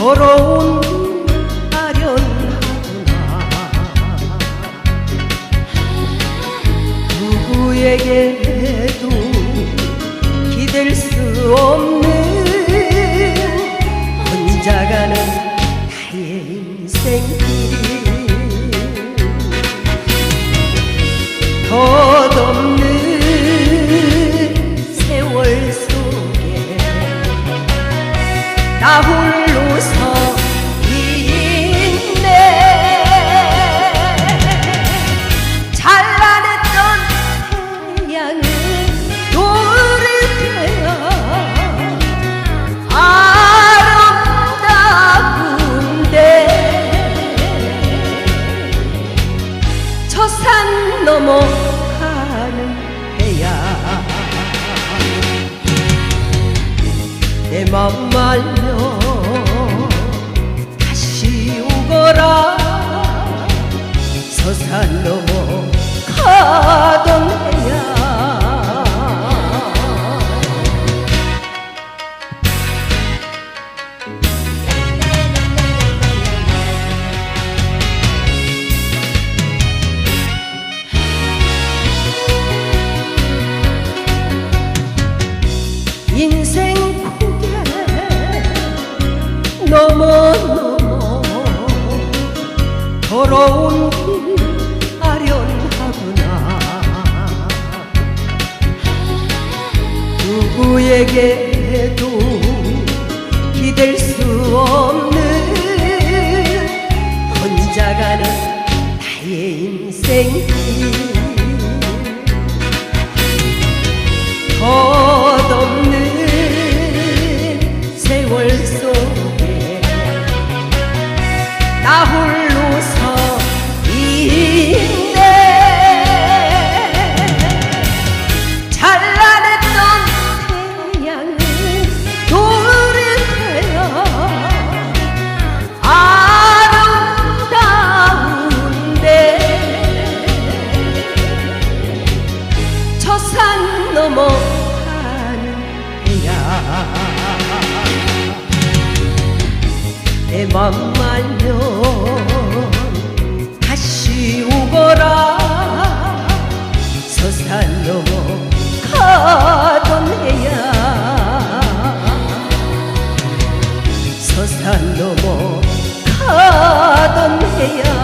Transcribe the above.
서러운 아련하구나 누구에게도 기댈 수 없는 혼자 가는 나의 인생길. 덧없는 세월 속에 나 홀로 넘어 가는 해야. 내 맘 말려 가는 나의 인생길 산 넘어 하는 해야 내 맘만 면 다시 오거라. 서산 넘어 가던 해야. 서산 넘어 가던 해야.